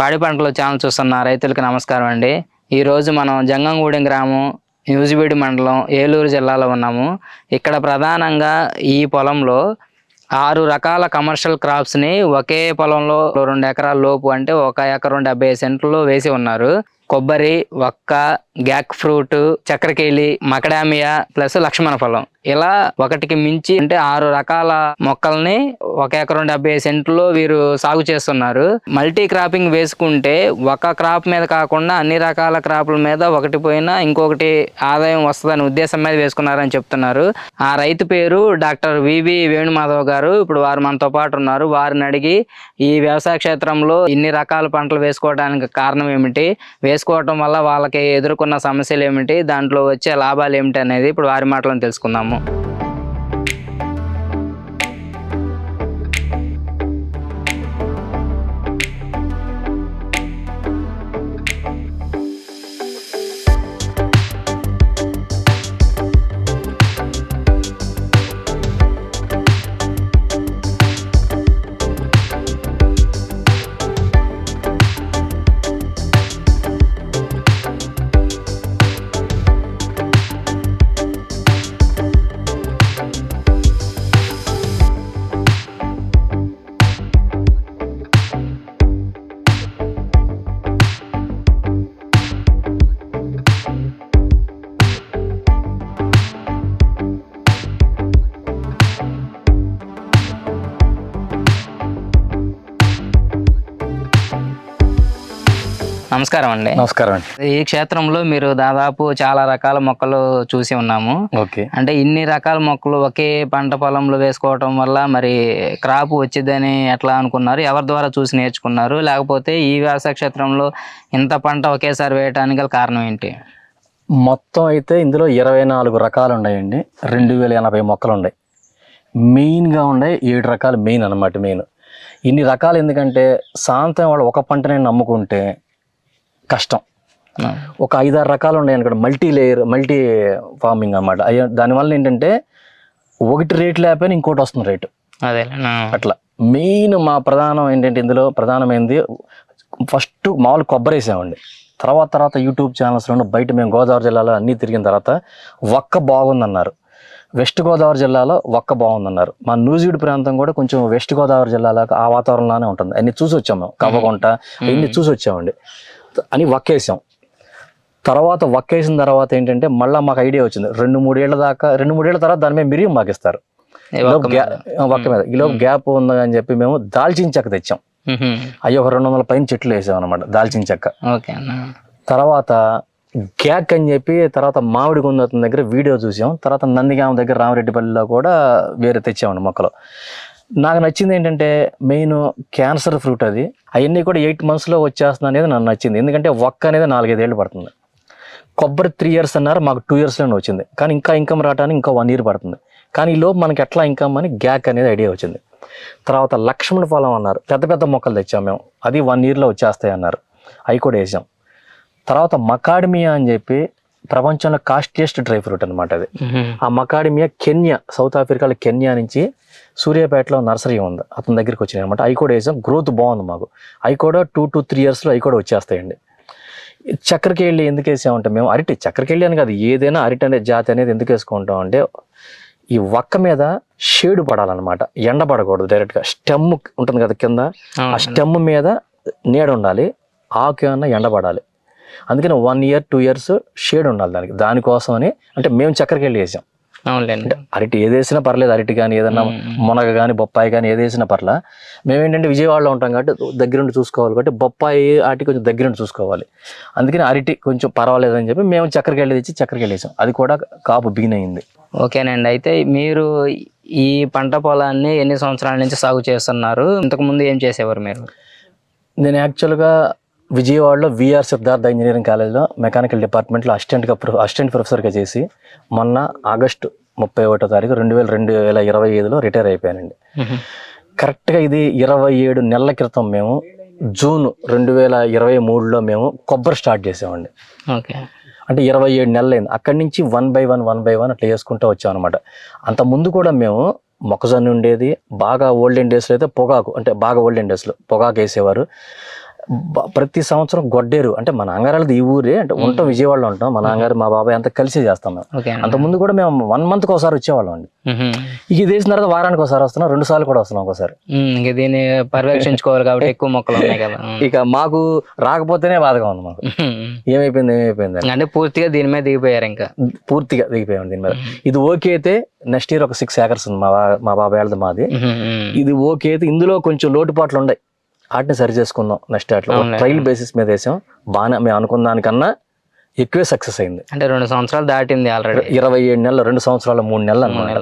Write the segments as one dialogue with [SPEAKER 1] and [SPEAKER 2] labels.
[SPEAKER 1] పాడి పంటలు ఛానల్ చూస్తున్న రైతులకు నమస్కారం అండి. ఈరోజు మనం జంగంగూడెం గ్రామం న్యూజిబీడి మండలం ఏలూరు జిల్లాలో ఉన్నాము. ఇక్కడ ప్రధానంగా ఈ పొలంలో ఆరు రకాల కమర్షియల్ క్రాప్స్ని ఒకే పొలంలో రెండు ఎకరాల లోపు అంటే ఒక ఎకరం డెబ్బై సెంట్లు వేసి ఉన్నారు. కొబ్బరి వక్క గ్యాక్ ఫ్రూట్ చక్రకేళి మకడామియా ప్లస్ లక్ష్మణ ఫలం ఇలా ఒకటికి మించి అంటే ఆరు రకాల మొక్కల్ని ఒక ఎకరం డెబ్బై సెంట్లో వీరు సాగు చేస్తున్నారు. మల్టీ క్రాపింగ్ వేసుకుంటే ఒక క్రాప్ మీద కాకుండా అన్ని రకాల క్రాపుల మీద ఒకటి పోయినా ఇంకొకటి ఆదాయం వస్తుందని ఉద్దేశం మీద వేసుకున్నారని చెప్తున్నారు. ఆ రైతు పేరు డాక్టర్ వివి వేణుమాధవ్ గారు ఇప్పుడు వారు మనతో పాటు ఉన్నారు. వారిని అడిగి ఈ వ్యవసాయ క్షేత్రంలో ఇన్ని రకాల పంటలు వేసుకోవడానికి కారణం ఏమిటి? వేసుకోవటం వల్ల వాళ్ళకి ఎదుర్కొన్న సమస్యలు ఏమిటి? దాంట్లో వచ్చే లాభాలు ఏమిటి అనేది ఇప్పుడు వారి మాటలను తెలుసుకుందాము. నమస్కారం అండి.
[SPEAKER 2] నమస్కారం అండి.
[SPEAKER 1] ఈ క్షేత్రంలో మీరు దాదాపు చాలా రకాల మొక్కలు చూసి ఉన్నాము.
[SPEAKER 2] ఓకే.
[SPEAKER 1] అంటే ఇన్ని రకాల మొక్కలు ఒకే పంట పొలంలో వేసుకోవటం వల్ల మరి క్రాప్ వచ్చిందని ఎట్లా అనుకున్నారు? ఎవరి ద్వారా చూసి నేర్చుకున్నారు? లేకపోతే ఈ వ్యవసాయ క్షేత్రంలో ఇంత పంట ఒకేసారి వేయటానికి గల కారణం ఏంటి?
[SPEAKER 2] మొత్తం అయితే ఇందులో ఇరవై నాలుగు రకాలు ఉన్నాయండి. రెండు వేల ఎనభై మొక్కలు ఉన్నాయి. మెయిన్గా ఉన్నాయి. ఏడు రకాలు మెయిన్ అన్నమాట మెయిన్. ఇన్ని రకాలు ఎందుకంటే సాయంత్రం వాళ్ళు ఒక పంటనే నమ్ముకుంటే కష్టం. ఒక ఐదారు రకాలు ఉన్నాయి అనుకోండి. మల్టీ లేయర్ మల్టీ ఫార్మింగ్ అన్నమాట. అయ్యో దానివల్ల ఏంటంటే ఒకటి రేట్ లేకపోయినా ఇంకోటి వస్తుంది రేటు.
[SPEAKER 1] అదే
[SPEAKER 2] అట్లా. మెయిన్ మా ప్రధానం ఏంటంటే ఇందులో ప్రధానమైనది ఫస్ట్ మామూలు కొబ్బరి వేసామండి. తర్వాత తర్వాత యూట్యూబ్ ఛానల్స్లో బయట మేము గోదావరి జిల్లాలో అన్నీ తిరిగిన తర్వాత ఒక్క బాగుందన్నారు. వెస్ట్ గోదావరి జిల్లాలో ఒక్క బాగుందన్నారు. మా నూజివీడు ప్రాంతం కూడా కొంచెం వెస్ట్ గోదావరి జిల్లాలో ఆ వాతావరణంలోనే ఉంటుంది. అన్ని చూసి వచ్చాము మేము. కవ్వగుంట అన్ని చూసి వచ్చామండి అని వక్కేసాం. తర్వాత వక్కేసిన తర్వాత ఏంటంటే మళ్ళీ మాకు ఐడియా వచ్చింది. రెండు మూడేళ్ళ దాకా రెండు మూడేళ్ళ తర్వాత దాని మీద మిరియం మాకు ఇస్తారు ఒక్క మీద? ఈలోపు గ్యాప్ ఉంది అని చెప్పి మేము దాల్చిన చెక్క తెచ్చాం. అయ్యి ఒక రెండు వందల పైన చెట్లు వేసాం అనమాట దాల్చిన చెక్క. తర్వాత గ్యాక్ అని చెప్పి తర్వాత మామిడి కొంద దగ్గర వీడియో చూసాం. తర్వాత నందిగామ దగ్గర రామరెడ్డిపల్లిలో కూడా వేరే తెచ్చామండి మొక్కలు. నాకు నచ్చింది ఏంటంటే మెయిన్ క్యాన్సర్ ఫ్రూట్ అది. అవన్నీ కూడా ఎయిట్ మంత్స్లో వచ్చేస్తుంది అనేది నాకు నచ్చింది. ఎందుకంటే ఒక్క అనేది నాలుగైదేళ్ళు పడుతుంది. కొబ్బరి త్రీ ఇయర్స్ అన్నారు మాకు టూ ఇయర్స్లోనే వచ్చింది. కానీ ఇంకా ఇన్కమ్ రావడానికి ఇంకా వన్ ఇయర్ పడుతుంది. కానీ ఈ లోపు మనకి ఎట్లా ఇన్కమ్ అని గ్యాక్ అనేది ఐడియా వచ్చింది. తర్వాత లక్ష్మణ ఫలం అన్నారు పెద్ద పెద్ద మొక్కలు తెచ్చాం మేము. అది వన్ ఇయర్లో వచ్చేస్తాయి అన్నారు. అవి కూడా వేసాం. తర్వాత మకాడమియా అని చెప్పి ప్రపంచంలో కాస్టియస్ట్ డ్రై ఫ్రూట్ అనమాట అది. ఆ మకాడిమియా కెన్యా సౌత్ ఆఫ్రికాలో కెన్యా నుంచి సూర్యాపేటలో నర్సరీ ఉంది. అతని దగ్గరికి వచ్చినాయి అనమాట అవి కూడా వేసాం గ్రోత్ బాగుంది మాకు. అవి కూడా టూ టు త్రీ ఇయర్స్లో అవి కూడా వచ్చేస్తాయండి. చక్కెరకేళి ఎందుకు వేసామంటే మేము అరటి చక్కెరకేళి అని కాదు ఏదైనా అరటి అనే జాతి అనేది ఎందుకు వేసుకుంటాం అంటే ఈ ఒక్క మీద షేడు పడాలన్నమాట. ఎండ పడకూడదు డైరెక్ట్గా. స్టెమ్ ఉంటుంది కదా కింద ఆ స్టెమ్ మీద నీడ ఉండాలి ఆకు ఏమన్నా ఎండ పడాలి. అందుకని one year two years shade ఉండాలి దానికి. దానికోసమని అంటే మేము చక్కెరకేళి వేసాం
[SPEAKER 1] అవునులేండి.
[SPEAKER 2] అరటి ఏది వేసినా పర్లేదు అరటి కానీ ఏదన్నా మునగ కానీ బొప్పాయి కానీ ఏది వేసినా పర్లా. మేము ఏంటంటే విజయవాడలో ఉంటాం కాబట్టి దగ్గరుండి చూసుకోవాలి కాబట్టి బొప్పాయి వాటి కొంచెం దగ్గరుండి చూసుకోవాలి. అందుకని అరటి కొంచెం పర్వాలేదు అని చెప్పి మేము చక్కెరకెళ్ళి తెచ్చి చక్కెరకెళ్ళి వేసాం. అది కూడా కాపు బిగిన్ అయింది
[SPEAKER 1] ఓకేనండి. అయితే మీరు ఈ పంట పొలాన్ని ఎన్ని సంవత్సరాల నుంచి సాగు చేస్తున్నారు? ఇంతకు ముందు ఏం చేసేవారు మీరు?
[SPEAKER 2] నేను యాక్చువల్గా విజయవాడలో విఆర్ సిద్ధార్థ ఇంజనీరింగ్ కాలేజ్లో మెకానికల్ డిపార్ట్మెంట్లో అసిస్టెంట్గా అసిస్టెంట్ ప్రొఫెసర్గా చేసి మొన్న ఆగస్టు ముప్పై ఒకటో తారీఖు రెండు వేల రెండు వేల ఇరవై ఐదులో రిటైర్ అయిపోయానండి. కరెక్ట్గా ఇది ఇరవై ఏడు నెలల క్రితం మేము జూన్ రెండు వేల ఇరవై మూడులో మేము కొబ్బరి స్టార్ట్ చేసామండి.
[SPEAKER 1] ఓకే.
[SPEAKER 2] అంటే ఇరవై ఏడు నెలలు అయింది అక్కడి నుంచి one by one one by one అట్లా చేసుకుంటూ వచ్చాం అనమాట అంత ముందు కూడా మేము మొక్కజొన్న ఉండేది బాగా ఓల్డెన్ డేస్లో అయితే పొగాకు అంటే బాగా ఓల్డెన్ డేస్లో పొగాకు వేసేవారు. ప్రతి సంవత్సరం గొడ్డేరు. అంటే మా నాన్నగారు ఈ ఊరే అంటే ఉంటాం విజయవాడలో ఉంటాం. మా నాన్నగారు మా బాబాయ్ అంతా కలిసి చేస్తాం మేము. అంత ముందు కూడా మేము వన్ మంత్కి ఒకసారి వచ్చేవాళ్ళం అండి. ఇక ఇది వేసిన తర్వాత వారానికి ఒకసారి వస్తున్నాం రెండు సార్లు కూడా వస్తున్నాం ఒకసారి.
[SPEAKER 1] ఇంక దీన్ని పర్యవేక్షించుకోవాలి కాబట్టి ఎక్కువ మొక్కలు ఉన్నాయి కదా.
[SPEAKER 2] ఇక మాకు రాకపోతేనే బాధగా ఉంది మాకు. ఏమైపోయింది ఏమైపోయింది
[SPEAKER 1] అంటే పూర్తిగా దీని మీద దిగిపోయారు ఇంకా.
[SPEAKER 2] పూర్తిగా దిగిపోయాం దీని మీద. ఇది ఓకే అయితే నెక్స్ట్ ఇయర్ ఒక సిక్స్ ఏకర్స్ ఉంది మా మా బాబాయ్ వాళ్ళది మాది. ఇది ఓకే అయితే ఇందులో కొంచెం లోటుపాట్లు ఉన్నాయి వాటిని సరి చేసుకుందాం నెక్స్ట్ అట్లా. ట్రయల్ బేసిస్ మీద వేసాం. బాగానే మేము అనుకున్న దానికన్నా ఎక్కువే సక్సెస్ అయింది.
[SPEAKER 1] అంటే రెండు సంవత్సరాలు దాటింది ఆల్రెడీ
[SPEAKER 2] ఇరవై ఏడు నెలలు రెండు సంవత్సరాల మూడు నెలలు అన్నమాట.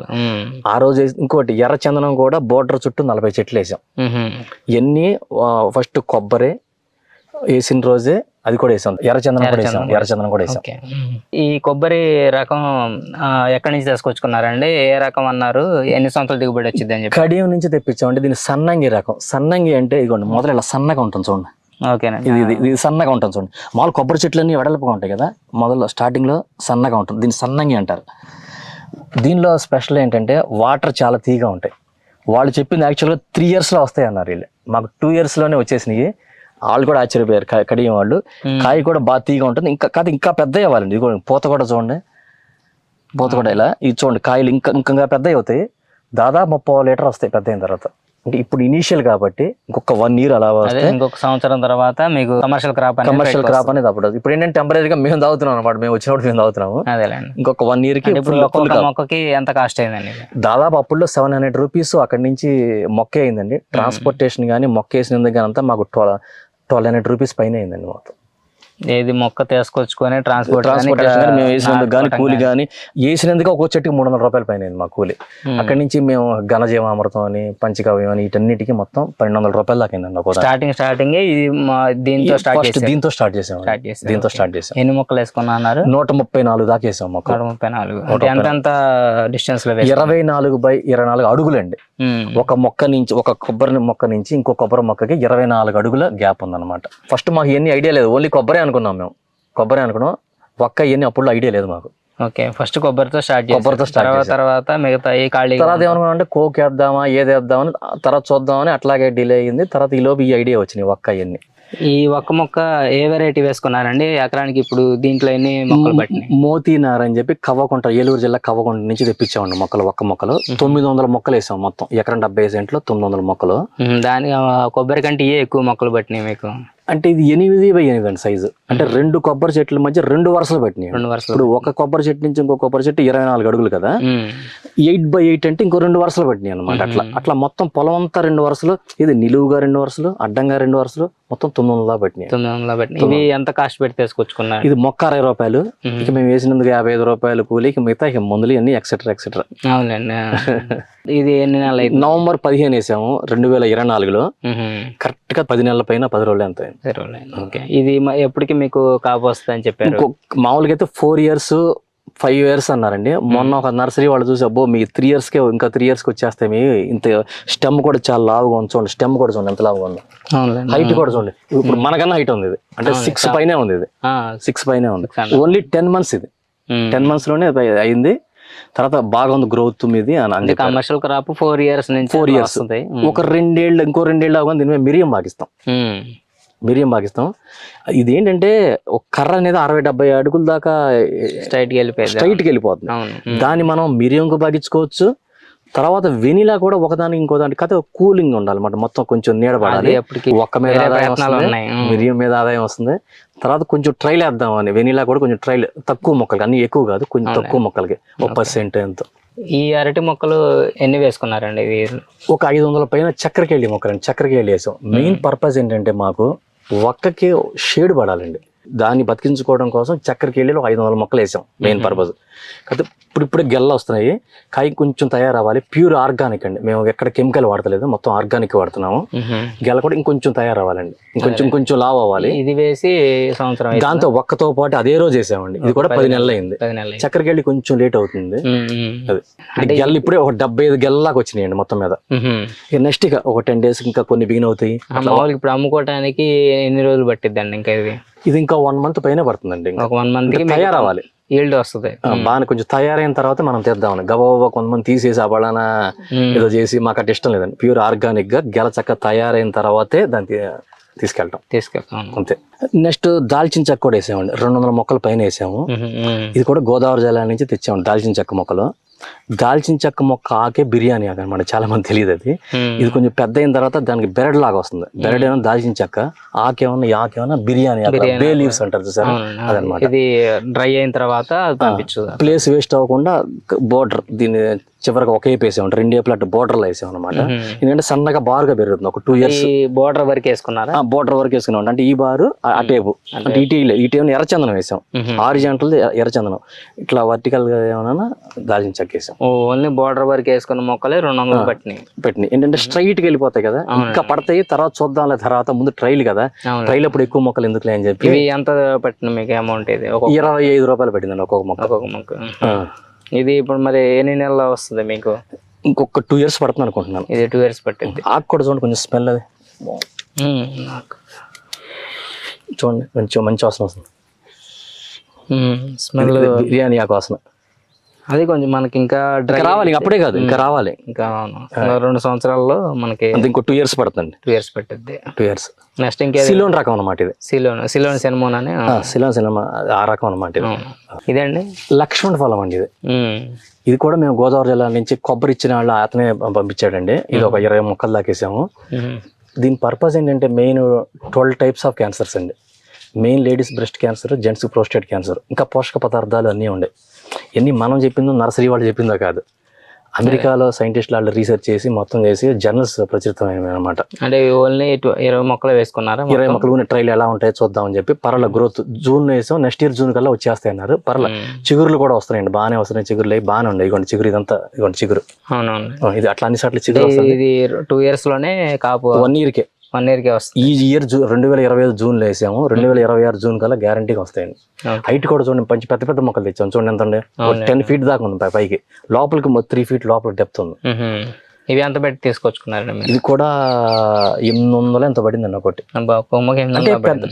[SPEAKER 2] ఆ రోజు ఇంకోటి ఎర్ర చందనం కూడా బోర్డర్ చుట్టూ నలభై చెట్లు వేసాం. ఇవన్నీ ఫస్ట్ కొబ్బరి వేసిన రోజే అది కూడా వేసాం. ఎర్ర చందనం కూడా వేసాం. ఎర్ర చందనం కూడా వేసాం.
[SPEAKER 1] ఈ కొబ్బరి రకం ఎక్కడి నుంచి తీసుకొచ్చుకున్నారండి ఏ రకం అన్నారు? ఎన్ని సంవత్సరాలు దిగుబడి వచ్చింది అని చెప్పి?
[SPEAKER 2] కడియం నుంచి తెప్పించాం అంటే దీన్ని సన్నంగి రకం. సన్నంగి అంటే ఇదిగోండి మొదలు ఇలా సన్నగా ఉంటుంది చూడండి. ఇది ఇది సన్నగా ఉంటుంది చూడండి. మామూలు కొబ్బరి చెట్లు అన్ని వెడల్పుగా ఉంటాయి కదా మొదలు స్టార్టింగ్లో సన్నగా ఉంటుంది. దీన్ని సన్నంగి అంటారు. దీనిలో స్పెషల్ ఏంటంటే వాటర్ చాలా తీగా ఉంటాయి. వాళ్ళు చెప్పింది యాక్చువల్గా త్రీ ఇయర్స్లో వస్తాయి అన్నారు వీళ్ళు. మాకు టూ ఇయర్స్లోనే వచ్చేసినాయి. వాళ్ళు కూడా ఆశ్చర్యపోయారు క- కడియం వాళ్ళు. కాయ కూడా బాగా తీగా ఉంటుంది. ఇంకా కాదు ఇంకా పెద్ద అవ్వాలండి ఇది పూత కూడా చూడండి. పూత కూడా ఇలా. ఇది చూడండి కాయలు ఇంకా ఇంకా పెద్దవి అవుతాయి. దాదాపు ముప్పై లీటర్ వస్తాయి పెద్ద అయిన తర్వాత. అంటే ఇప్పుడు ఇనీషియల్ కాబట్టి ఇంకొక వన్ ఇయర్ అలా
[SPEAKER 1] ఇంకొక సంవత్సరం తర్వాత మీకు కమర్షియల్ క్రాప్
[SPEAKER 2] కమర్షియల్ క్రాప్ అనేది అప్పుడు. ఇప్పుడు ఏంటంటే టెంపరీగా మేము తాగుతున్నాం అనమాట మేము వచ్చినప్పుడు మేము తాగుతున్నాము. ఇంకొక వన్ ఇయర్కి.
[SPEAKER 1] మొక్కకి ఎంత కాస్ట్ అయిందండి?
[SPEAKER 2] దాదాపు అప్పుల్లో సెవెన్ హండ్రెడ్ రూపీస్ అక్కడి నుంచి మొక్క అయిందండి. ట్రాన్స్పోర్టేషన్ కానీ మొక్క వేసినందుకు కానీ అంతా మాకు ట్వెల్వ్ హండ్రెడ్ రూపీస్ పైన అయిందండి మొత్తం.
[SPEAKER 1] ఏది మొక్క తీసుకొచ్చుకొని ట్రాన్స్పోర్ట్
[SPEAKER 2] ట్రాన్స్పోర్టేషన్ మేము వేసినందుకు కానీ కూలి కానీ వేసినందుకు ఒక్కో చెట్టుకి మూడు వందల రూపాయలు పైన మా కూలి. అక్కడి నుంచి మేము ఘనజీవామృతం అని పంచగవ్యం అని వీటన్నిటికీ మొత్తం పన్నెండు వందల రూపాయలు దాకా ఒక
[SPEAKER 1] స్టార్టింగ్ స్టార్టింగ్ దీంతో స్టార్ట్
[SPEAKER 2] దీంతో స్టార్ట్ చేసాం. దీంతో స్టార్ట్ చేసాం.
[SPEAKER 1] ఎన్ని మొక్కలు వేసుకున్నా అన్నారు?
[SPEAKER 2] నూట ముప్పై నాలుగు దాకా వేసాం మొక్క
[SPEAKER 1] నూట ముప్పై నాలుగు. అంటే ఎంత ఎంత డిస్టెన్స్లో
[SPEAKER 2] ఇరవై నాలుగు బై ఇరవై నాలుగు అడుగులండి. ఒక మొక్క నుంచి ఒక కొబ్బరి మొక్క నుంచి ఇంకో కొబ్బరి మొక్కకి ఇరవై నాలుగు అడుగుల గ్యాప్ ఉందన్నమాట. ఫస్ట్ మాకు ఎన్ని ఐడియా లేదు. ఓన్లీ కొబ్బరి అనుకున్నాం మేము. కొబ్బరి అనుకున్నాం. ఒక్క ఎన్ని అప్పుడు ఐడియా లేదు మాకు.
[SPEAKER 1] ఓకే ఫస్ట్ కొబ్బరితో స్టార్ట్
[SPEAKER 2] కొబ్బరితో start
[SPEAKER 1] తర్వాత మిగతా ఈ ఖాళీ
[SPEAKER 2] తర్వాత ఏమనుకున్నాం అంటే కోక్ వేద్దామా ఏది వేద్దామని తర్వాత చూద్దామని అట్లాగే డిలే అయింది తర్వాత ఈ లోపు ఈ ఐడియా వచ్చినాయి ఒక్క ఎన్ని
[SPEAKER 1] ఈ ఒక్క మొక్క ఏ వెరైటీ వేసుకున్నారండి? ఎకరానికి ఇప్పుడు దీంట్లో ఎన్ని మొక్కలు పట్టినాయి?
[SPEAKER 2] మోతీనార్ అని చెప్పి కవ్వకుంట ఏలూరు జిల్లా కవ్వకుంట నుంచి తెప్పించామండి మొక్కలు ఒక్క మొక్కలు. తొమ్మిది వందల మొక్కలు వేసాం మొత్తం. ఎకరం డెబ్బై సెంట్లో తొమ్మిది వందల మొక్కలు
[SPEAKER 1] దాని కొబ్బరి కంటే ఏ ఎక్కువ మొక్కలు పట్టినాయి మీకు?
[SPEAKER 2] అంటే ఇది ఎనిమిది బై ఎనిమిది అండి సైజు అంటే రెండు కొబ్బరి చెట్ల మధ్య రెండు వరుసలు పెట్టినాయి.
[SPEAKER 1] రెండు వరుసలు
[SPEAKER 2] ఇప్పుడు ఒక కొబ్బరి చెట్టు నుంచి ఇంకో కొబ్బరి చెట్టు ఇరవై నాలుగు అడుగులు కదా? ఎయిట్ బై ఎయిట్ అంటే ఇంకో రెండు వరుసలు పట్టినాయి అనమాట అట్లా. అట్లా మొత్తం పొలం అంతా రెండు వరుసలు ఇది నిలువుగా రెండు వరుసలు అడ్డంగా రెండు వరుసలు మొత్తం తొమ్మిది వందల పట్టినాయి.
[SPEAKER 1] తొమ్మిది వందల పట్టినాయి. ఇవి ఎంత కాస్ట్ పెట్టి తీసుకొచ్చుకున్నారు?
[SPEAKER 2] ఇది మొక్క అరవై రూపాయలు. ఇక మేము వేసినందుకు యాభై ఐదు రూపాయలు కూలి ఇక మిగతా ఇక మందులు అన్ని ఎక్సెట్రా ఎక్సెట్రా
[SPEAKER 1] అవునండి. ఇది ఎన్ని నెలలు
[SPEAKER 2] నవంబర్ పదిహేను వేసాము రెండు వేల ఇరవై నాలుగులో. కరెక్ట్గా పది నెలల పైన పది రోజులు ఎంత
[SPEAKER 1] ఓకే. ఇది ఎప్పటికి మీకు కాపు వస్తుంది అని చెప్పారు?
[SPEAKER 2] మామూలుగా అయితే ఫోర్ ఇయర్స్ ఫైవ్ ఇయర్స్ అన్నారండి. మొన్న ఒక నర్సరీ వాళ్ళు చూసి అబ్బో మీ త్రీ కి ఇంకా త్రీ ఇయర్స్కి వచ్చేస్తే మీ ఇంత స్టెమ్ కూడా చాలా లావుగా ఉంది చూడండి. స్టెమ్ కూడా చూడండి ఎంత లావుగా ఉంది. హైట్ కూడా చూడండి. ఇప్పుడు మనకన్నా హైట్ ఉంది ఇది. అంటే సిక్స్ పైనే ఉంది ఇది. సిక్స్ పైనే ఉంది. ఓన్లీ టెన్ మంత్స్ ఇది. టెన్ మంత్స్లోనే అయింది. తర్వాత బాగా ఉంది గ్రోత్ మీది అని.
[SPEAKER 1] కమర్షియల్ క్రాప్ ఫోర్ ఇయర్స్ నుంచి
[SPEAKER 2] years.
[SPEAKER 1] వస్తుంది
[SPEAKER 2] ఒక రెండేళ్ళు ఇంకో రెండేళ్ళు అవగానే దీని మీద మిరియం పాకిస్తాం మిరియం పాకిస్తాం ఇది ఏంటంటే ఒక కర్ర అనేది అరవై డెబ్బై అడుగుల దాకా
[SPEAKER 1] స్ట్రైట్ వెళ్ళిపోయింది.
[SPEAKER 2] స్ట్రైట్కి వెళ్ళిపోతుంది. దాన్ని మనం మిరియంకు బాగించుకోవచ్చు తర్వాత వెనిలా కూడా ఒకదానికి ఇంకో దానికి కథ కూలింగ్ ఉండాలన్నమాట. మొత్తం కొంచెం నీడ పడాలి.
[SPEAKER 1] అది అప్పటికి
[SPEAKER 2] ఒక్క మీద ఆదాయం వస్తుంది. మిరియం మీద ఆదాయం వస్తుంది. తర్వాత కొంచెం ట్రైల్ వేద్దాం అని. వెనిలా కూడా కొంచెం ట్రైల్ తక్కువ మొక్కలకి అన్ని ఎక్కువ కాదు కొంచెం తక్కువ మొక్కలకి. ఒక పర్సెంట్ ఎంతో.
[SPEAKER 1] ఈ అరటి మొక్కలు ఎన్ని వేసుకున్నారండి
[SPEAKER 2] ఒక ఐదు వందల పైన చక్కెరకేళి మొక్కలండి. చక్కెరకేళి వేసాం. మెయిన్ పర్పస్ ఏంటంటే మాకు ఒక్కకి షేడ్ పడాలండి. దాన్ని బతికించుకోవడం కోసం చక్కెరకేళిలో ఐదు వందల మొక్కలు వేసాం మెయిన్ పర్పస్ కాకపోతే ఇప్పుడు ఇప్పుడే గెల్ల వస్తున్నాయి. కాయ కొంచెం తయారవ్వాలి. ప్యూర్ ఆర్గానిక్ అండి. మేము ఎక్కడ కెమికల్ వాడతలేదు. మొత్తం ఆర్గానిక్ వాడుతున్నాము. గెల కూడా ఇంకొంచెం తయారవ్వాలండి. ఇంకొంచెం కొంచెం లావ్ అవ్వాలి.
[SPEAKER 1] ఇది వేసి సంవత్సరం.
[SPEAKER 2] దాంతో ఒక్కతో పాటు అదే రోజు వేసామండి. ఇది కూడా పది నెలలు అయింది
[SPEAKER 1] అయింది.
[SPEAKER 2] చక్కెరకేళి కొంచెం లేట్ అవుతుంది. అది. గెల్ల ఇప్పుడే ఒక డెబ్బై ఐదు గెల్లలాగా వచ్చినాయండి మొత్తం మీద. ఇక నెక్స్ట్ ఇక ఒక టెన్ డేస్ ఇంకా కొన్ని బిగిన్ అవుతాయి.
[SPEAKER 1] ఇప్పుడు అమ్ముకోవటానికి ఎన్ని రోజులు పట్టిద్దండి ఇంకా ఇది?
[SPEAKER 2] ఇది ఇంకా వన్ మంత్ పైన పడుతుందండి
[SPEAKER 1] ఒక వన్ మంత్
[SPEAKER 2] తయారవ్వాలి.
[SPEAKER 1] ఈల్డ్ వస్తుంది.
[SPEAKER 2] బాగా కొంచెం తయారైన తర్వాత మనం తెద్దామని. గబగబా కొంతమంది తీసేసి ఆ బళానా. ఏదో చేసి మాకు అట్ట ఇష్టం లేదండి. ప్యూర్ ఆర్గానిక్గా గెల చక్క తయారైన తర్వాతే దాన్ని తీ- తీసుకెళ్ళటం
[SPEAKER 1] తీసుకెళ్తాను
[SPEAKER 2] అంతే. నెక్స్ట్ దాల్చిన చెక్క కూడా వేసామండి. రెండు వందల మొక్కల పైన వేసాము. ఇది కూడా గోదావరి జిల్లా నుంచి తెచ్చాము. దాల్చిన చెక్క మొక్కలు. దాల్చిన చెక్క మొక్క ఆకే బిర్యానీ అనమాట చాలా మంది తెలియదు అది ఇది కొంచెం పెద్ద అయిన తర్వాత దానికి బెరడ్ లాగా వస్తుంది. బెరడ్ ఏమన్నా దాల్చిన చెక్క ఆకేమన్నా ఆకేమన్నా బిర్యానీ బే లీవ్స్ అంటారు చూసారా? అదనమాట.
[SPEAKER 1] ఇది డ్రై అయిన తర్వాత
[SPEAKER 2] ప్లేస్ వేస్ట్ అవ్వకుండా బోర్డర్ దీన్ని చివరికి ఒకే వేసాం రెండు ఏపులు అటు బోర్డర్లో వేసాం అనమాట ఎందుకంటే సన్నగా బారుగా పెరుగుతుంది. ఒక టూ ఇయర్స్
[SPEAKER 1] ఈ బోర్డర్ వరకు వేసుకున్నారా?
[SPEAKER 2] బోర్డర్ వరకు వేసుకున్నాం అంటే ఈ బారు ఆ- అటేపు అంటే ఇటీ ఇటీ ఎర్రచందనం వేసాం. ఆరిజెంటల్ ఎర్రచందనం. ఇట్లా వర్టికల్గా ఏమన్నా దాల్చిన చెక్క వేసాం
[SPEAKER 1] ఓన్లీ బోర్డర్ వరకు వేసుకున్న మొక్కలే రెండు వందలు పట్టినాయి.
[SPEAKER 2] పెట్టినాయి. ఏంటంటే స్ట్రైట్గా వెళ్ళిపోతాయి కదా. ఇంకా పడతాయి తర్వాత చూద్దాంలే తర్వాత ముందు ట్రైల్ కదా. ట్రైల్ అప్పుడు ఎక్కువ మొక్కలు ఎందుకులే అని చెప్పి
[SPEAKER 1] ఎంత పట్టిన మీకు అమౌంట్ ఇది?
[SPEAKER 2] ఇరవై ఐదు రూపాయలు పెట్టిందండి ఒక్కొక్క మొక్క.
[SPEAKER 1] ఒక్కొక్క మొక్క. ఇది ఇప్పుడు మరి ఎన్ని నెలలు వస్తుంది మీకు?
[SPEAKER 2] ఇంకొక టూ ఇయర్స్ పడుతుంది అనుకుంటున్నాను.
[SPEAKER 1] ఇది టూ ఇయర్స్ పట్టింది.
[SPEAKER 2] ఆకు కూడా చూడండి కొంచెం స్మెల్ అది. చూడండి కొంచెం మంచి వాసన వస్తుంది.
[SPEAKER 1] స్మెల్
[SPEAKER 2] బిర్యానీ ఆకు వాసన.
[SPEAKER 1] అది కొంచెం మనకి ఇంకా
[SPEAKER 2] ఇంకా రావాలి ఇంకా అప్పుడే కాదు ఇంకా రావాలి.
[SPEAKER 1] ఇంకా. ఇంకా రెండు సంవత్సరాల్లో మనకి
[SPEAKER 2] ఇంకో టూ ఇయర్స్ పడుతుంది.
[SPEAKER 1] టూ ఇయర్స్ పట్టిద్ది.
[SPEAKER 2] టూ ఇయర్స్
[SPEAKER 1] నెక్స్ట్ ఇంకేది?
[SPEAKER 2] సిలోన్ రకం అన్నమాట ఇది.
[SPEAKER 1] సిలోన్ సిలోన్ సినిమోన్ అని
[SPEAKER 2] ఆ, సిలోన్ సినిమా ఆ రకం అన్నమాట ఇది.
[SPEAKER 1] ఇదండి?
[SPEAKER 2] లక్ష్మణ్ ఫలం అండి ఇది. ఇది కూడా మేము గోదావరి జిల్లా నుంచి కొబ్బరి ఇచ్చిన వాళ్ళు అతనే పంపించాడండి. ఇది ఒక ఇరవై మొక్కలు దాకేసాము. దీని పర్పస్ ఏంటంటే main twelve types of cancers అండి. Main ladies breast cancer gents prostate cancer ఇంకా పోషక పదార్థాలు అన్నీ ఉండే. ఇవన్నీ మనం చెప్పిందో నర్సరీ వాళ్ళు చెప్పిందో కాదు. అమెరికాలో సైంటిస్టులు వాళ్ళు రీసెర్చ్ చేసి మొత్తం చేసి జర్నల్స్ ప్రచురితమైనవి అనమాట
[SPEAKER 1] అంటే ఓన్లీ ఇరవై మొక్కలు వేసుకున్నారా
[SPEAKER 2] ఇరవై మొక్కలు కూడా ట్రైల్ ఎలా ఉంటాయో చూద్దామని చెప్పి పర్ల గ్రోత్ జూన్ వేసాం నెక్స్ట్ ఇయర్ జూన్ కల్లా వచ్చేస్తాయి అన్నారు పర్ల. చిగురులు కూడా వస్తున్నాయండి బాగానే వస్తున్నాయి చిగురులు. అవి బాగానే ఉన్నాయి ఇదిగోండి చిగురు ఇదంతా ఇదిగోండి చిగురు.
[SPEAKER 1] అవునవును.
[SPEAKER 2] ఇది అట్లా అన్ని సార్లు చిగురు వస్తుంది.
[SPEAKER 1] ఇది టూ ఇయర్స్లోనే కాపు.
[SPEAKER 2] వన్ ఇయర్కే
[SPEAKER 1] వన్ ఇయర్ కే వస్తుంది.
[SPEAKER 2] ఈ ఇయర్ జూ రెండు వేల ఇరవై ఐదు జూన్లో వేసాము. రెండు వేల ఇరవై ఆరు జూన్ కల్లా గ్యారంటీగా వస్తాయండి. హైట్ కూడా చూడండి మంచి పెద్ద పెద్ద మొక్కలు తెచ్చాం చూడండి ఎంత ఉంది టెన్ ఫీట్ దాకా ఉంది పైకి. లోపలికి త్రీ ఫీట్ లోపల డెప్త్ ఉంది.
[SPEAKER 1] ఇవి ఎంత పెట్టి తీసుకొచ్చుకున్నారండి మీరు?
[SPEAKER 2] ఇది కూడా ఎనిమిది వందలు ఎంత పడిందండి ఒకటి.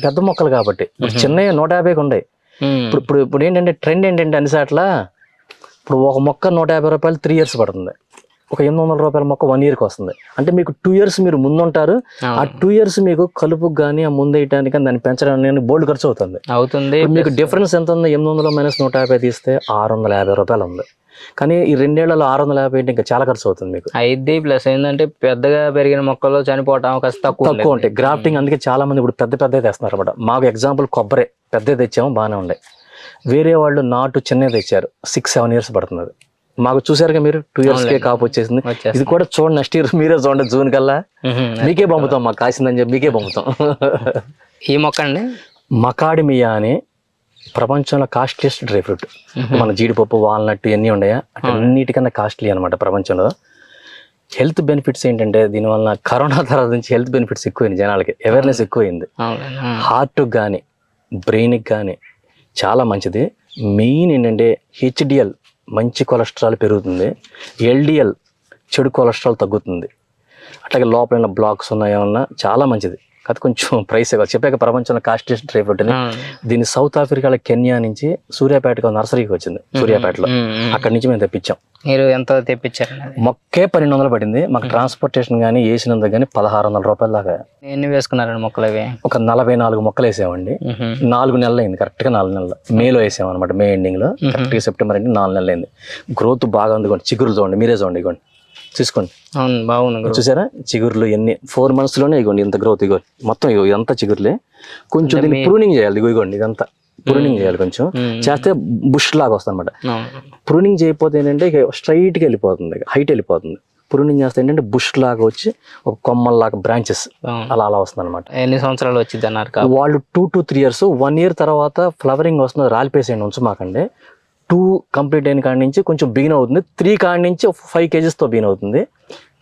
[SPEAKER 2] పెద్ద మొక్కలు కాబట్టి. చిన్నవి నూట యాభైకి ఉన్నాయి. ఇప్పుడు ఇప్పుడు ఇప్పుడు ఏంటంటే ట్రెండ్ ఏంటంటే అన్ని సాట్ల ఇప్పుడు ఒక మొక్క నూట యాభై రూపాయలు త్రీ ఇయర్స్ పడుతుంది. ఒక ఎనిమిది వందల రూపాయల మొక్క వన్ ఇయర్కి వస్తుంది. అంటే మీకు టూ ఇయర్స్ మీరు ముందుంటారు. ఆ. టూ ఇయర్స్ మీకు కలుపుకు కానీ ఆ ముందు వేయటానికి కానీ దాన్ని పెంచడానికి బోల్డ్ ఖర్చు అవుతుంది.
[SPEAKER 1] అవుతుంది.
[SPEAKER 2] మీకు డిఫరెన్స్ ఎంత ఉంది? ఎనిమిది వందల మైనస్ నూట యాభై తీస్తే ఆరు వందల యాభై రూపాయలు ఉంది. కానీ ఈ రెండేళ్ళలో ఆరు వందల యాభై ఇంకా చాలా ఖర్చు అవుతుంది మీకు.
[SPEAKER 1] అయిద్ది ప్లస్ ఏంటంటే పెద్దగా పెరిగిన మొక్కలు చనిపోవటం అవకాశం తక్కువ.
[SPEAKER 2] తక్కువ ఉంటాయి. గ్రాఫ్టింగ్ అందుకే చాలా మంది ఇప్పుడు పెద్ద పెద్ద తెస్తున్నారు అనమాట మాకు ఎగ్జాంపుల్ కొబ్బరి. పెద్ద తెచ్చాము బాగానే ఉన్నాయి వేరే వాళ్ళు నాటు చిన్నది తెచ్చారు. సిక్స్ సెవెన్ ఇయర్స్ పడుతుంది. మాకు చూసారుగా మీరు టూ ఇయర్స్ కే కాపు వచ్చేసింది. ఇది కూడా చూడండి నెక్స్ట్ ఇయర్ మీరే చూడండి జూన్ కల్లా. మీకే పంపుతాం మాకు కాసిందని చెప్పి మీకే పంపుతాం.
[SPEAKER 1] ఈ మొక్క అండి
[SPEAKER 2] మకాడిమియా అని ప్రపంచంలో కాస్ట్లీయెస్ట్ డ్రై ఫ్రూట్. మన జీడిపప్పు వాల్నట్ ఇవన్నీ ఉన్నాయా అంటే అన్నిటికన్నా కాస్ట్లీ అనమాట ప్రపంచంలో. హెల్త్ బెనిఫిట్స్ ఏంటంటే దీనివల్ల కరోనా తర్వాత నుంచి హెల్త్ బెనిఫిట్స్ ఎక్కువైంది జనాలకి. అవేర్నెస్ ఎక్కువైంది. హార్ట్కి కానీ బ్రెయిన్కి కానీ చాలా మంచిది. మెయిన్ ఏంటంటే హెచ్డిఎల్ మంచి కొలెస్ట్రాల్ పెరుగుతుంది. ఎల్డిఎల్ చెడు కొలెస్ట్రాల్ తగ్గుతుంది. అట్లాగే లోపల ఏమైనా బ్లాక్స్ ఉన్నాయేమన్నా చాలా మంచిది. కాదు కొంచెం ప్రైస్ చెప్పాక ప్రపంచంలో కాస్టెస్ట్ డ్రై ఫ్రూట్ అని
[SPEAKER 1] అవును.
[SPEAKER 2] దీన్ని సౌత్ ఆఫ్రికాలో కెన్యా నుంచి సూర్యాపేటకు నర్సరీకి వచ్చింది. సూర్యాపేటలో. అక్కడి నుంచి మేము తెప్పించాం.
[SPEAKER 1] మీరు ఎంత తెప్పించారండి అది?
[SPEAKER 2] మొక్కే పన్నెండు వందలు పడింది. మాకు ట్రాన్స్పోర్టేషన్ కానీ వేసినందుకు కానీ పదహారు వందల రూపాయల దాకా.
[SPEAKER 1] ఎన్ని వేసుకున్నారండి మొక్కలు అవి?
[SPEAKER 2] ఒక నలభై నాలుగు మొక్కలు వేసామండి. నాలుగు నెలలు అయింది. కరెక్ట్గా నాలుగు నెలలు. మేలో వేసాం అనమాట మే ఎండింగ్లో. కరెక్ట్గా సెప్టెంబర్ ఎండింగ్ నాలుగు నెలలు అయింది. గ్రోత్ బాగా ఉంది. చిగురులు చూడండి. మీరే చూడండి. ఇగోండి తీసుకోండి
[SPEAKER 1] అవును బాగుంది growth.
[SPEAKER 2] చూసారా? చిగురులు ఎన్ని? ఫోర్ మంత్స్లోనే ఇగోండి ఇంత గ్రోత్ ఇగో మొత్తం ఇగో ఇదంతా చిగురులే. కొంచెం దీన్ని ప్రూనింగ్ చేయాలి ఇగో ఇగోండి ఇదంతా. ప్రూనింగ్ చేయాలి కొంచెం. చేస్తే బుష్ లాగా వస్తుంది అనమాట. ప్రూనింగ్ చేయకపోతే ఏంటంటే ఇక స్ట్రైట్గా వెళ్ళిపోతుంది హైట్ వెళ్ళిపోతుంది. ప్రూనింగ్ చేస్తే ఏంటంటే బుష్ లాగా వచ్చి ఒక కొమ్మల్లాగా బ్రాంచెస్. అలా అలా వస్తుంది అనమాట
[SPEAKER 1] ఎన్ని సంవత్సరాలు వచ్చింది అన్నారు
[SPEAKER 2] వాళ్ళు two to three years one year తర్వాత ఫ్లవరింగ్ వస్తుంది రాలిపేసేయండి ఉంచు మాకండి. టూ కంప్లీట్ అయిన కాడి నుంచి కొంచెం బిగిన్ అవుతుంది. త్రీ కాడి నుంచి ఫైవ్ కేజెస్తో బిగిన్ అవుతుంది.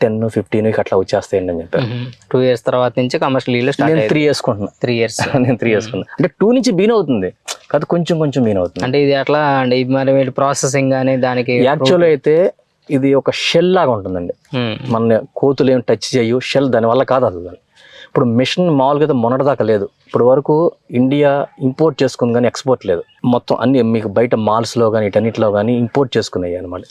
[SPEAKER 2] టెన్ ఫిఫ్టీన్ అట్లా వచ్చేస్తాయండి అని చెప్పారు.
[SPEAKER 1] టూ ఇయర్స్ తర్వాత నుంచి కమర్షియల్ ఇల్లు
[SPEAKER 2] నేను త్రీ వేసుకుంటున్నా
[SPEAKER 1] త్రీ ఇయర్స్
[SPEAKER 2] నేను త్రీ వేసుకున్నా అంటే టూ నుంచి బిగిన్ అవుతుంది. కాదు కొంచెం కొంచెం బిగిన్ అవుతుంది.
[SPEAKER 1] అంటే ఇది ఎట్లా అండి. ఇది మరి వీటి ప్రాసెసింగ్ కానీ దానికి
[SPEAKER 2] యాక్చువల్ అయితే ఇది ఒక షెల్ లాగా ఉంటుందండి. మన కోతులు ఏం టచ్ చేయు షెల్ దానివల్ల కాదు అది దాని ఇప్పుడు మిషన్ మామూలుగా అయితే మొన్నటిదాకా లేదు. ఇప్పుడు వరకు ఇండియా ఇంపోర్ట్ చేసుకుంది కానీ ఎక్స్పోర్ట్ లేదు. మొత్తం అన్ని మీకు బయట మాల్స్లో కానీ ఇటన్నిటిలో కానీ ఇంపోర్ట్ చేసుకున్నాయి అనమాట.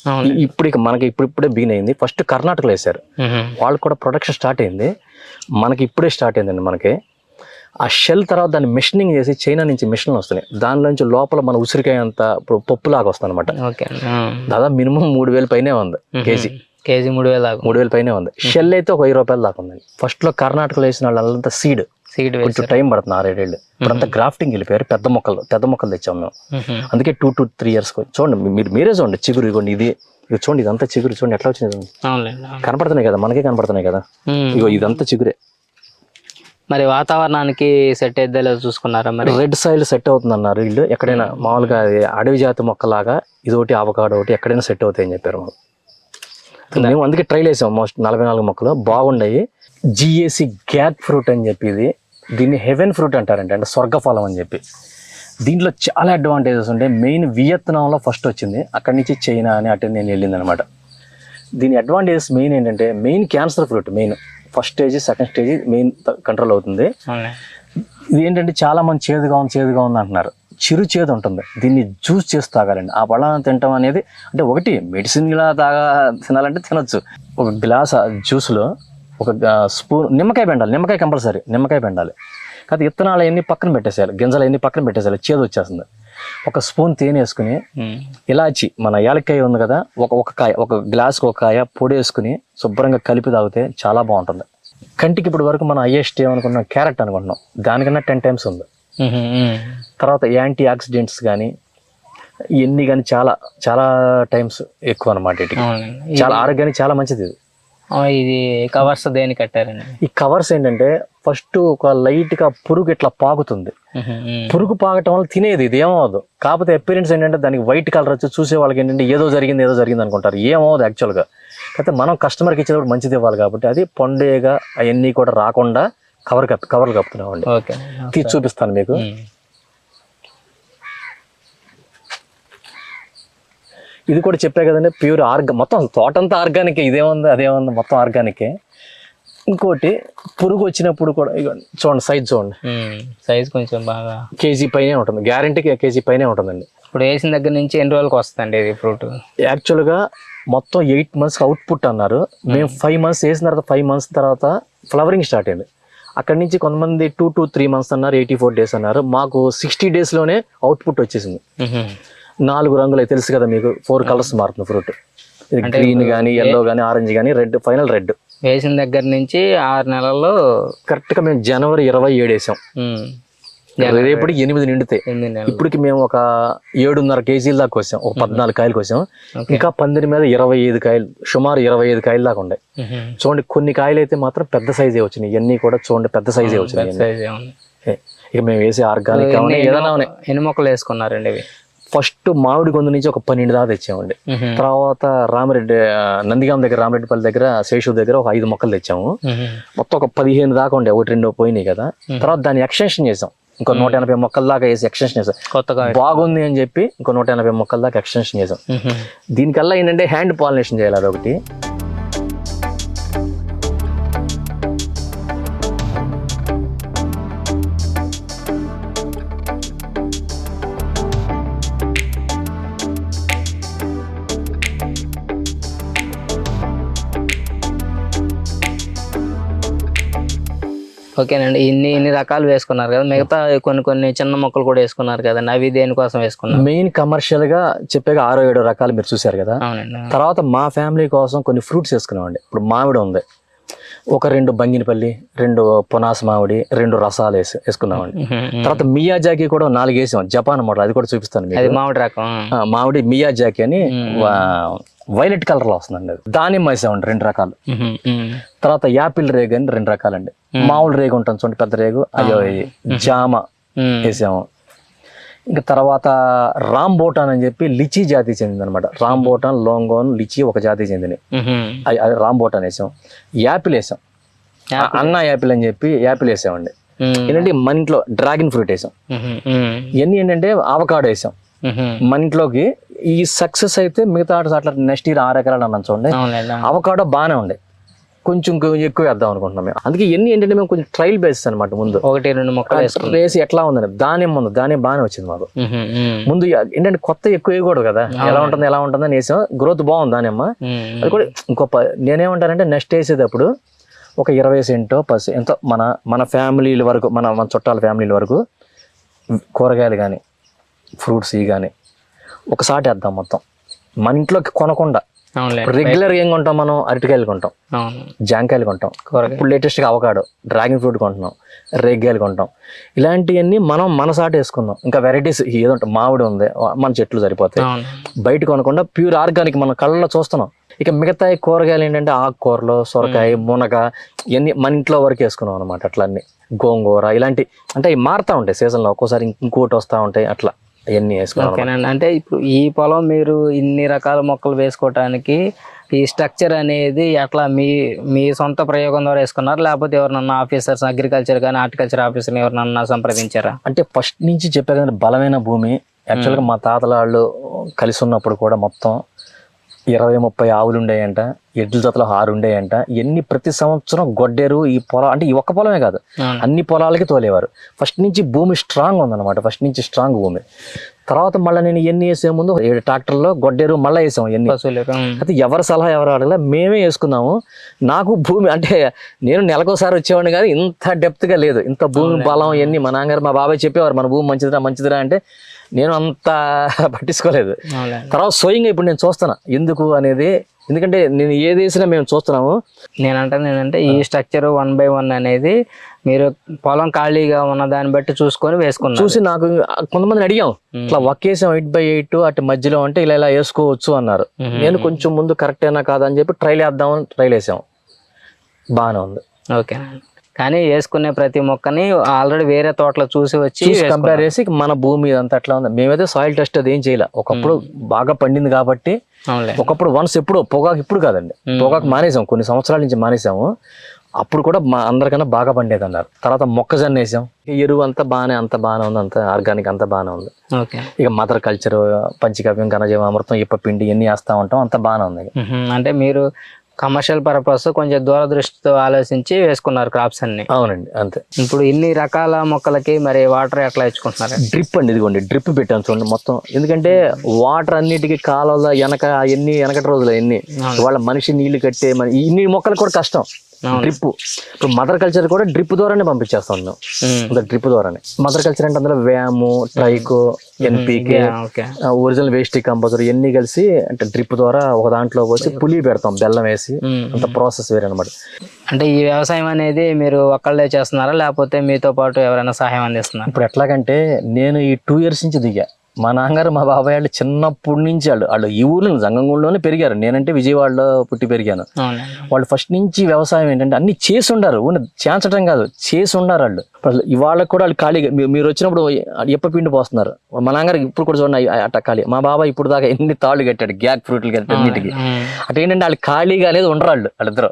[SPEAKER 2] ఇప్పుడు ఇక మనకి ఇప్పుడు ఇప్పుడే బిగిన్ అయింది. ఫస్ట్ కర్ణాటకలో వేశారు.
[SPEAKER 1] ఉహు.
[SPEAKER 2] వాళ్ళకి కూడా ప్రొడక్షన్ స్టార్ట్ అయింది. మనకి ఇప్పుడే స్టార్ట్ అయిందండి మనకి. ఆ షెల్ తర్వాత దాన్ని మిషనింగ్ చేసి చైనా నుంచి మిషన్లు వస్తున్నాయి. దానిలో నుంచి లోపల మన ఉసిరికాయ అంత ఇప్పుడు పప్పులాగా వస్తుంది అనమాట
[SPEAKER 1] ఓకే
[SPEAKER 2] దాదాపు మినిమం మూడు వేలు పైనే ఉంది కేజీ.
[SPEAKER 1] కేజీ మూడు వేలు
[SPEAKER 2] మూడు వేలు పైనే ఉంది. షెల్ అయితే ఒక వెయ్యి రూపాయలు దాకా ఉందండి. ఫస్ట్లో కర్ణాటకలో వేసిన వాళ్ళంతా సీడ్
[SPEAKER 1] సీడ్
[SPEAKER 2] కొంచెం టైం పడుతుంది ఆరేడేళ్ళు ఇప్పుడంతా గ్రాఫ్టింగ్ వెళ్ళిపోయారు పెద్ద మొక్కలు పెద్ద మొక్కలు తెచ్చాం మేము. అందుకే టూ టు త్రీ ఇయర్స్ చూడండి మీరు మీరే చూడండి చిగురు ఇగోండి ఇది ఇక చూడండి ఇదంతా చిగురు చూడండి ఎట్లా వచ్చింది. కనపడుతున్నాయి కదా మనకే కనపడుతున్నాయి కదా. ఇగో ఇదంతా చిగురే.
[SPEAKER 1] మరి వాతావరణానికి సెట్ అయితే లేదో చూసుకున్నారా మరి?
[SPEAKER 2] రెడ్ సాయిల్ సెట్ అవుతుంది అన్నారు వీళ్ళు. ఎక్కడైనా మామూలుగా అడవి జాతి మొక్కలాగా ఇదొకటి అవకాడో ఒకటి ఎక్కడైనా సెట్ అవుతాయని చెప్పారు మాకు. మేము అందుకే ట్రైల్ వేసాం మోస్ట్ నలభై నాలుగు మొక్కలు. బాగున్నాయి జిఏసి గ్యాక్ ఫ్రూట్ అని చెప్పి ఇది దీన్ని హెవెన్ ఫ్రూట్ అంటారంట అంటే స్వర్గఫలం అని చెప్పి. దీంట్లో చాలా అడ్వాంటేజెస్ ఉంటాయి. మెయిన్ వియత్నాంలో ఫస్ట్ వచ్చింది. అక్కడి నుంచి చైనా అని అటు నేను వెళ్ళింది అనమాట దీని అడ్వాంటేజెస్ మెయిన్ ఏంటంటే main cancer fruit main first stage second stage main control అవుతుంది. ఇది ఏంటంటే చాలా మంది చేదుగా ఉంది చేదుగా ఉంది అంటున్నారు. చిరు చేదు ఉంటుంది. దీన్ని జ్యూస్ చేసి తాగాలండి. ఆ పళ్ళను తినటం అనేది అంటే ఒకటి మెడిసిన్ ఇలా తాగా తినాలంటే తినొచ్చు. ఒక గ్లాస్ జ్యూస్లో ఒక స్పూన్ నిమ్మకాయ పెండాలి. నిమ్మకాయ కంపల్సరీ నిమ్మకాయ పెండాలి. కాదు ఇత్తనాలు అన్ని పక్కన పెట్టేసేయాలి. గింజలు అన్ని పక్కన పెట్టేసేయాలి. చేదు వచ్చేస్తుంది. ఒక స్పూన్ తేనె వేసుకుని. ఇలాచి మన యాలక్కాయ ఉంది కదా ఒక ఒక కాయ ఒక గ్లాస్కి ఒక కాయ పొడి వేసుకుని శుభ్రంగా కలిపి తాగితే చాలా బాగుంటుంది. కంటికి ఇప్పుడు వరకు మనం హైయెస్ట్ ఏమనుకున్నాం క్యారెట్ అనుకుంటున్నాం. దానికన్నా టెన్ టైమ్స్ ఉంది. తర్వాత యాంటీ ఆక్సిడెంట్స్ కానీ ఇవన్నీ కానీ చాలా చాలా టైమ్స్ ఎక్కువ అనమాట చాలా ఆరోగ్యానికి చాలా మంచిది ఇది.
[SPEAKER 1] ఇది కవర్స్ దేని కట్టారండి?
[SPEAKER 2] ఈ కవర్స్ ఏంటంటే ఫస్ట్ ఒక లైట్గా పురుగు ఇట్లా పాకుతుంది. పురుగు పాకటం వల్ల తినేది ఇది ఏమవదు కాకపోతే అపీరెన్స్ ఏంటంటే దానికి వైట్ కలర్ వచ్చి చూసే వాళ్ళకి ఏంటంటే ఏదో జరిగింది ఏదో జరిగింది అనుకుంటారు. ఏమవదు యాక్చువల్గా కాకపోతే మనం కస్టమర్కి ఇచ్చేటప్పుడు మంచిది ఇవ్వాలి కాబట్టి అది పండుగ అవన్నీ కూడా రాకుండా కవర్ కప్ కవర్లు కప్పుతున్నామండి.
[SPEAKER 1] ఓకే.
[SPEAKER 2] తీసి చూపిస్తాను మీకు. ఇది కూడా చెప్పే కదండి ప్యూర్ ఆర్గా మొత్తం తోటంతా ఆర్గానిక్ ఇదేముంది అదేముంది మొత్తం ఆర్గానికే. ఇంకోటి పురుగు వచ్చినప్పుడు కూడా చూడండి సైజ్ చూడండి.
[SPEAKER 1] సైజ్ కొంచెం బాగా.
[SPEAKER 2] కేజీ పైనే ఉంటుంది గ్యారంటీకి కేజీ పైనే ఉంటుందండి.
[SPEAKER 1] ఇప్పుడు వేసిన దగ్గర నుంచి ఎన్ని రోజులకు వస్తుందండి ఇది ఫ్రూట్
[SPEAKER 2] యాక్చువల్గా మొత్తం ఎయిట్ మంత్స్ అవుట్పుట్ అన్నారు. మేము ఫైవ్ మంత్స్ వేసిన తర్వాత ఫైవ్ మంత్స్ తర్వాత ఫ్లవరింగ్ స్టార్ట్ అయింది. అక్కడి నుంచి కొంతమంది టూ టు త్రీ మంత్స్ అన్నారు ఎయిటీ ఫోర్ డేస్ అన్నారు. మాకు సిక్స్టీ డేస్లోనే అవుట్పుట్ వచ్చేసింది. నాలుగు రంగులు తెలుసు కదా మీకు ఫోర్ కలర్స్ మారుతుంది ఫ్రూట్ ఇది గ్రీన్ కానీ ఎల్లో కానీ ఆరెంజ్ కానీ రెడ్ ఫైనల్ రెడ్
[SPEAKER 1] వేసిన దగ్గర నుంచి ఆరు నెలల్లో
[SPEAKER 2] కరెక్ట్గా మేము జనవరి ఇరవై ఏడు వేసాం.
[SPEAKER 1] ఉమ్.
[SPEAKER 2] రేపటికి ఎనిమిది నిండుతాయి
[SPEAKER 1] నెలలు.
[SPEAKER 2] ఇప్పటికి మేము ఒక ఏడున్నర కేజీల దాకా వచ్చాం. ఒక పద్నాలుగు కాయలు కోసాం. ఇంకా పందిరి మీద ఇరవై ఐదు కాయలు సుమారు ఇరవై ఐదు కాయలు దాకా
[SPEAKER 1] ఉహు.
[SPEAKER 2] చూడండి కొన్ని కాయలు అయితే మాత్రం పెద్ద సైజే వచ్చినాయి. ఇవన్నీ కూడా చూడండి పెద్ద సైజే వచ్చినాయి ఇక మేము వేసే ఆర్గానిక్ ఏదైనా
[SPEAKER 1] ఎన్ని మొక్కలు వేసుకున్నారండి ఇవి?
[SPEAKER 2] ఫస్ట్ మామిడి గొంతు నుంచి ఒక పన్నెండు దాకా తెచ్చామండి. తర్వాత రామిరెడ్డి నందిగాం దగ్గర రామిరెడ్డిపల్లి దగ్గర శేషు దగ్గర ఒక ఐదు మొక్కలు తెచ్చాము. మొత్తం ఒక పదిహేను దాకా ఉండే ఒకటి రెండు పోయినాయి కదా. తర్వాత దాన్ని ఎక్స్టెన్షన్ చేసాం. ఇంకో నూట ఎనభై మొక్కల దాకా వేసి ఎక్స్టెన్షన్ చేసాం
[SPEAKER 1] కొత్తగా
[SPEAKER 2] బాగుంది అని చెప్పి ఇంకో నూట ఎనభై మొక్కల దాకా ఎక్స్టెన్షన్ చేసాం. దీనికల్లా ఏంటంటే హ్యాండ్ పాలినేషన్ చేయాలి అదొకటి.
[SPEAKER 1] ఓకేనండి. ఇన్ని ఇన్ని రకాలు వేసుకున్నారు కదా. మిగతా కొన్ని కొన్ని చిన్న మొక్కలు కూడా వేసుకున్నారు కదండి అవి దేనికోసం వేసుకున్నారు?
[SPEAKER 2] మెయిన్ కమర్షియల్గా చెప్పాక ఆరో ఏడో రకాలు మీరు చూశారు కదా.
[SPEAKER 1] అవునండి
[SPEAKER 2] తర్వాత మా ఫ్యామిలీ కోసం కొన్ని ఫ్రూట్స్ వేసుకున్నామండి. ఇప్పుడు మామిడి ఉంది. ఒక రెండు బంగినపల్లి రెండు పొనాస మామిడి రెండు రసాలు వేసి వేసుకున్నామండి. తర్వాత మియాజాకి కూడా నాలుగు వేసాం జపాన్ మోడల్ అది కూడా చూపిస్తాను
[SPEAKER 1] మామిడి రకం.
[SPEAKER 2] మామిడి మియాజాకి అని వైలెట్ కలర్లో వస్తుందండి అది దానిమ్మ వేసామండి రెండు రకాలు. తర్వాత యాపిల్ రేగు అని రెండు రకాలండి మామూలు రేగు ఉంటుంది చూడండి పెద్ద రేగు అయ్యో జామ. వేసాము ఇంకా తర్వాత రామ్ బోటాన్ అని చెప్పి లిచీ జాతి చెందింది అనమాట రామ్ బోటాన్ లోంగోన్ లిచీ ఒక జాతి చెందినవి
[SPEAKER 1] ఉహు.
[SPEAKER 2] అది- అది రామ్ బోటాన్ వేసాం యాపిల్ వేసాం. అన్న యాపిల్ అని చెప్పి యాపిల్ వేసామండి. ఏంటంటే మన ఇంట్లో డ్రాగన్ ఫ్రూట్ వేసాం. ఇవన్నీ ఏంటంటే ఆవకాడో వేసాం. మన ఇంట్లోకి ఈ సక్సెస్ అయితే మిగతా ఆటస్ అట్లా నెక్స్ట్ ఇయర్ ఆరు ఎకరాలు అన్నాం చూడండి. అవకాడో బాగానే ఉండే కొంచెం ఎక్కువ వేద్దాం అనుకుంటున్నాం మేము. అందుకే ఎన్ని ఏంటంటే మేము కొంచెం ట్రయల్ బేసిస్ అనమాట ముందు.
[SPEAKER 1] ఒకటి రెండు మొక్కలు
[SPEAKER 2] వేసి ఎట్లా ఉందని దానిమ్మ ఉంది. దానిమ్మ బాగానే వచ్చింది మాకు. ముందు ఏంటంటే కొత్త ఎక్కువ వేయకూడదు కదా. ఎలా ఉంటుంది ఎలా ఉంటుందని వేసాం గ్రోత్ బాగుంది దానిమ్మ. అది కూడా ఇంకో ప- నేనేమంటానంటే నెక్స్ట్ వేసేటప్పుడు ఒక ఇరవై సెంటో పది ఎంతో మన మన ఫ్యామిలీల వరకు మన మన చుట్టాల ఫ్యామిలీల వరకు కూరగాయలు కానీ ఫ్రూట్స్ ఇవి కానీ ఒకసారి వేద్దాం మొత్తం. మన ఇంట్లోకి కొనకుండా రెగ్యులర్ ఏం కొంటాం మనం? అరటికాయలు కొంటాం. జాంకాయలు కొంటాం. ఇప్పుడు లేటెస్ట్గా అవకాడో డ్రాగన్ ఫ్రూట్ కొంటున్నాం రేగ్గాయలు కొంటాం. ఇలాంటివన్నీ మనం మన సాట వేసుకుందాం. ఇంకా వెరైటీస్ ఏదో మామిడి ఉంది మన చెట్లు సరిపోతాయి. బయట కొనకుండా ప్యూర్ ఆర్గానిక్ మన కళ్ళలో చూస్తున్నాం. ఇక మిగతా కూరగాయలు ఏంటంటే ఆకుకూరలు సొరకాయ మునగ ఇవన్నీ మన ఇంట్లో వరకు వేసుకున్నాం అనమాట అట్లా అన్ని గోంగూర ఇలాంటి అంటే మారుతూ ఉంటాయి సీజన్లో ఒక్కోసారి ఇంకోటి వస్తూ ఉంటాయి అట్లా. అవన్నీ
[SPEAKER 1] ఓకేనండి. అంటే ఇప్పుడు ఈ పొలం మీరు ఇన్ని రకాల మొక్కలు వేసుకోవటానికి ఈ స్ట్రక్చర్ అనేది ఎట్లా మీ మీ సొంత ప్రయోగం ద్వారా వేసుకున్నారు? లేకపోతే ఎవరినన్నా ఆఫీసర్స్ అగ్రికల్చర్ కానీ హార్టికల్చర్ ఆఫీసర్ని ఎవరినన్నా సంప్రదించారా?
[SPEAKER 2] అంటే ఫస్ట్ నుంచి చెప్పే కదా బలమైన భూమి. యాక్చువల్గా మా తాతల వాళ్ళు కలిసి ఉన్నప్పుడు కూడా మొత్తం ఇరవై ముప్పై ఆవులు ఉండేయంట ఎడ్ల జతలు ఆరు ఉండేయంట ఇవన్నీ ప్రతి సంవత్సరం గొడ్డేరు ఈ పొలం అంటే ఈ ఒక్క పొలమే కాదు. అన్ని పొలాలకి తోలేవారు. ఫస్ట్ నుంచి భూమి స్ట్రాంగ్ ఉందన్నమాట ఫస్ట్ నుంచి స్ట్రాంగ్ భూమి. తర్వాత మళ్ళీ నేను ఎన్ని వేసే ముందు ఏడు ట్రాక్టర్లో గొడ్డేరు మళ్ళీ వేసాం ఎన్ని. అయితే ఎవరి సలహా ఎవరు అడగలే మేమే వేసుకున్నాము. నాకు భూమి అంటే నేను నెలకోసారి వచ్చేవాడిని కానీ ఇంత డెప్త్గా లేదు. ఇంత భూమి బలం ఇవన్నీ మా నాన్నగారు మా బాబాయ్ చెప్పేవారు మన భూమి మంచిదిరా మంచిదిరా అంటే నేను అంత పట్టించుకోలేదు. తర్వాత స్వయంగా ఇప్పుడు నేను చూస్తాను ఎందుకు అనేది? ఎందుకంటే నేను ఏది వేసినా మేము చూస్తున్నాము.
[SPEAKER 1] నేను అంటాను ఏంటంటే ఈ స్ట్రక్చర్ వన్ బై వన్ అనేది మీరు పొలం ఖాళీగా ఉన్న దాన్ని బట్టి చూసుకొని వేసుకున్నారు.
[SPEAKER 2] చూసి నాకు కొంతమందిని అడిగాం. ఇట్లా ఒకేసాం ఎయిట్ బై ఎయిట్ అటు మధ్యలో అంటే ఇలా ఇలా వేసుకోవచ్చు అన్నారు. నేను కొంచెం ముందు కరెక్ట్ అయినా కాదా అని చెప్పి ట్రైల్ వేద్దామని ట్రైల్ వేసాం బాగానే ఉంది.
[SPEAKER 1] ఓకేనండి కానీ వేసుకునే ప్రతి మొక్కని ఆల్రెడీ వేరే తోటలో చూసి వచ్చి
[SPEAKER 2] కంపేర్ చేసి మన భూమి అంతా అట్లా ఉంది. మేమైతే సాయిల్ టెస్ట్ అది ఏం చేయలే. ఒకప్పుడు బాగా పండింది కాబట్టి ఒకప్పుడు వన్స్ ఎప్పుడు పొగాకు ఇప్పుడు కాదండి. పొగాకు మానేసాం కొన్ని సంవత్సరాల నుంచి మానేసాము. అప్పుడు కూడా మా అందరికన్నా బాగా పండేది అన్నారు. తర్వాత మొక్కజొన్న వేసాం. ఈ ఎరువు అంతా బాగానే అంత బాగానే ఉంది అంత ఆర్గానిక్ అంతా బాగానే ఉంది. ఇక మదర్ కల్చర్ పంచకవ్యం ఘనజీవం అమృతం ఇప్ప పిండి ఇవన్నీ వేస్తా ఉంటాం అంత బాగానే ఉంది.
[SPEAKER 1] అంటే మీరు కమర్షియల్ పర్పస్ కొంచెం దూరదృష్టితో ఆలోచించి వేసుకున్నారు క్రాప్స్ అన్ని.
[SPEAKER 2] అవునండి అంతే.
[SPEAKER 1] ఇప్పుడు ఇన్ని రకాల మొక్కలకి మరి వాటర్ ఎట్లా ఇచ్చుకుంటున్నారు?
[SPEAKER 2] డ్రిప్ అండి ఇదిగోండి డ్రిప్ పెట్టాను చూడండి మొత్తం. ఎందుకంటే వాటర్ అన్నిటికీ కాలువల వెనక ఎన్ని వెనకటి రోజులు ఎన్ని వాళ్ళ మనిషి నీళ్ళు కట్టే ఇన్ని మొక్కలు కూడా కష్టం. డ్రిప్ ఇప్పుడు మదర్ కల్చర్ కూడా డ్రిప్ ద్వారానే పంపించేస్తాం మేము. డ్రిప్ ద్వారానే. మదర్ కల్చర్ అంటే అందులో వ్యాము ట్రైకో ఎన్పికే ఒరిజినల్ వేస్ట్ కంపోజర్ ఇవన్నీ కలిసి అంటే డ్రిప్ ద్వారా ఒక దాంట్లో పోసి పులి పెడతాం బెల్లం వేసి. అంత ప్రాసెస్ వేరే అనమాట
[SPEAKER 1] అంటే ఈ వ్యవసాయం అనేది మీరు ఒక్కళ్ళే చేస్తున్నారా? లేకపోతే మీతో పాటు ఎవరైనా సహాయం అందిస్తున్నారు?
[SPEAKER 2] ఇప్పుడు ఎట్లాగంటే నేను ఈ టూ ఇయర్స్ నుంచి దిగా. మా నాన్నగారు మా బాబాయ్ వాళ్ళు చిన్నప్పటి నుంచి వాళ్ళు. వాళ్ళు ఈ ఊర్లో జంగంగూడలోనే పెరిగారు. నేనంటే విజయవాడలో పుట్టి పెరిగాను. వాళ్ళు ఫస్ట్ నుంచి వ్యవసాయం ఏంటంటే అన్ని చేసి ఉండారు. చేంచడం కాదు చేసి ఉండారు వాళ్ళు. ఇవాళ కూడా వాళ్ళు ఖాళీగా మీరు వచ్చినప్పుడు ఎప్ప పిండి పోస్తున్నారు? మా నాన్నగారు ఇప్పుడు కూడా చూడండి అట్ట ఖాళీ. మా బాబాయ్ ఇప్పుడు దాకా ఎన్ని తాళ్ళు కట్టాడు గ్యాక్ ఫ్రూట్లు కట్టాడు అన్నిటికీ. అంటే ఏంటంటే వాళ్ళు ఖాళీగా అనేది ఉండరు వాళ్ళు వాళ్ళిద్దరు.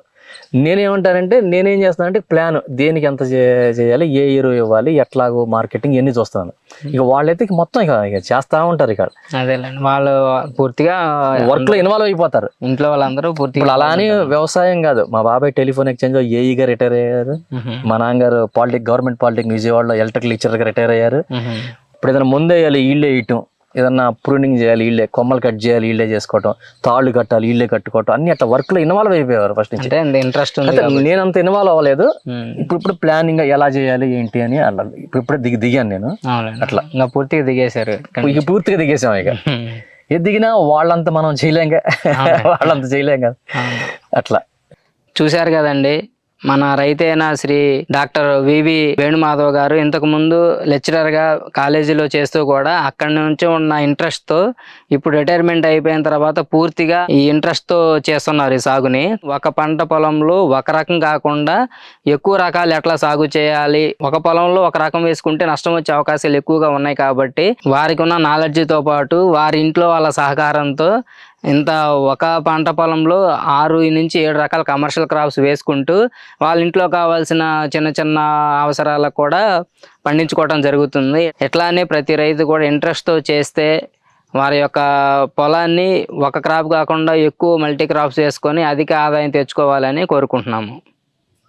[SPEAKER 2] నేనేమంటానంటే నేనేం చేస్తానంటే ప్లాన్ దేనికి ఎంత చేయాలి ఏ ఎరువు ఇవ్వాలి ఎట్లాగో మార్కెటింగ్ ఇవన్నీ చూస్తాను ఇక వాళ్ళైతే మొత్తం ఇక ఇక చేస్తా ఉంటారు ఇక.
[SPEAKER 1] అదేలేండి. వాళ్ళు పూర్తిగా
[SPEAKER 2] వర్క్లో ఇన్వాల్వ్ అయిపోతారు.
[SPEAKER 1] ఇంట్లో వాళ్ళందరూ పూర్తిగా
[SPEAKER 2] అలా అని వ్యవసాయం కాదు. మా బాబాయ్ టెలిఫోన్ ఎక్స్చేంజ్ ఏఈగా రిటైర్ అయ్యారు. మా నాన్నగారు పాలిటెక్ గవర్నమెంట్ పాలిటెక్ విజయవాడలో ఎలక్ట్రికల్ టీచర్గా రిటైర్ అయ్యారు. ఇప్పుడు ఏదైనా ముందే వేయాలి ఈళ్ళే వేయటం ఏదన్నా ప్రూనింగ్ చేయాలి వీళ్ళే కొమ్మలు కట్ చేయాలి వీళ్ళే చేసుకోవటం తాళ్ళు కట్టాలి వీళ్ళే కట్టుకోవటం అన్ని అట్లా వర్క్లో ఇన్వాల్వ్ అయిపోయారు ఫస్ట్ నుంచి.
[SPEAKER 1] ఇంట్రెస్ట్
[SPEAKER 2] నేను అంత ఇన్వాల్వ్ అవ్వలేదు. ఇప్పుడు ఇప్పుడు ప్లానింగ్ ఎలా చేయాలి ఏంటి అని అలా ఇప్పుడు ఇప్పుడే దిగి దిగాను నేను.
[SPEAKER 1] అట్లా. ఇంకా పూర్తిగా దిగేశారు.
[SPEAKER 2] ఇక పూర్తిగా దిగేసాం ఇక. దిగినా వాళ్ళంత మనం చేయలేం కదా. వాళ్ళంత చేయలేం కదా. అట్లా.
[SPEAKER 1] చూశారు కదండి మన రైతైన Shri doctor V V Venumadhav గారు ఇంతకు ముందు లెక్చరర్గా కాలేజీలో చేస్తూ కూడా అక్కడి నుంచి ఉన్న ఇంట్రెస్ట్తో ఇప్పుడు రిటైర్మెంట్ అయిపోయిన తర్వాత పూర్తిగా ఈ ఇంట్రెస్ట్తో చేస్తున్నారు ఈ సాగుని. ఒక పంట పొలంలో ఒక రకం కాకుండా ఎక్కువ రకాలు ఎట్లా సాగు చేయాలి? ఒక పొలంలో ఒక రకం వేసుకుంటే నష్టం వచ్చే అవకాశాలు ఎక్కువగా ఉన్నాయి కాబట్టి వారికి ఉన్న నాలెడ్జ్తో తో పాటు వారి ఇంట్లో వాళ్ళ సహకారంతో ఇంత ఒక పంట పొలంలో ఆరు నుంచి ఏడు రకాల కమర్షియల్ క్రాప్స్ వేసుకుంటూ వాళ్ళ ఇంట్లో కావాల్సిన చిన్న చిన్న అవసరాలకు కూడా పండించుకోవడం జరుగుతుంది. ఎట్లానే ప్రతి రైతు కూడా ఇంట్రెస్ట్తో చేస్తే వారి యొక్క పొలాన్ని ఒక క్రాప్ కాకుండా ఎక్కువ మల్టీ క్రాప్స్ వేసుకొని అధిక ఆదాయం తెచ్చుకోవాలని కోరుకుంటున్నాము.